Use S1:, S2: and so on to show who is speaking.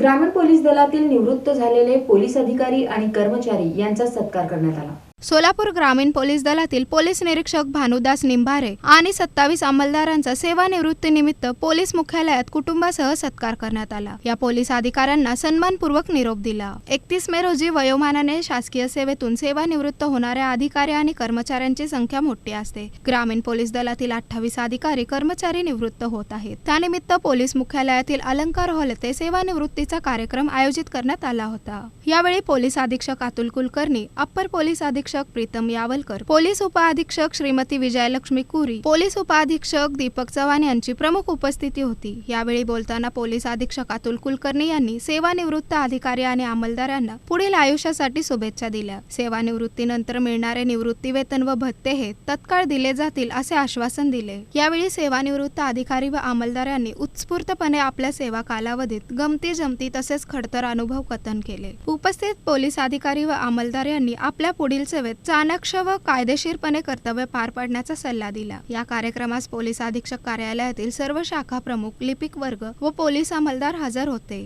S1: ग्रामीण पोलीस दलातील निवृत्त झालेले पोलीस अधिकारी आणि कर्मचारी यांचा सत्कार करण्यात आला.
S2: सोलापूर ग्रामीण पोलीस दलातील पोलीस निरीक्षक भानुदास निंभारे आणि सत्तावीस अंमलदारांचा सेवानिवृत्तीनिमित्त पोलीस मुख्यालयात कुटुंबासह सत्कार करण्यात आला. या पोलीस अधिकाऱ्यांना सन्मानपूर्वक निरोप दिला. एकतीस मे रोजी वयोमानाने शासकीय सेवेतून सेवानिवृत्त होणाऱ्या अधिकारी आणि कर्मचाऱ्यांची संख्या मोठी असते. ग्रामीण पोलीस दलातील अठ्ठावीस अधिकारी कर्मचारी निवृत्त होत आहेत. त्यानिमित्त पोलीस मुख्यालयातील अलंकार हॉल येथे सेवानिवृत्तीचा कार्यक्रम आयोजित करण्यात आला होता. यावेळी पोलीस अधीक्षक अतुल कुलकर्णी अप्पर पोलीस अधीक्षक प्रीतम यावलकर पोलीस उपअधीक्षक श्रीमती विजयलक्ष्मी कुरी पोलीस उपअधीक्षक दीपक चव्हाण यांची प्रमुख उपस्थिती होती. यावेळी बोलताना पोलीस अधीक्षक अतुल कुलकर्णी यांनी सेवानिवृत्त अधिकारी आणि अंमलदारांना पुढील आयुष्यासाठी शुभेच्छा दिल्या. सेवानिवृत्तीनंतर मिळणारे निवृत्ती वेतन व भत्ते हे तत्काळ दिले जातील असे आश्वासन दिले. यावेळी सेवानिवृत्त अधिकारी व अंमलदारांनी उत्स्फूर्तपणे आपल्या सेवा कालावधीत गमती जमती तसेच खडतर अनुभव कथन केले. उपस्थित पोलीस अधिकारी व अंमलदार यांनी आपल्या पुढील सेवेत चाणक्ष व कायदेशीरपणे कर्तव्य पार पाडण्याचा सल्ला दिला. या कार्यक्रमास पोलीस अधीक्षक कार्यालयातील सर्व शाखा प्रमुख लिपिक वर्ग व पोलीस अंमलदार हजर होते.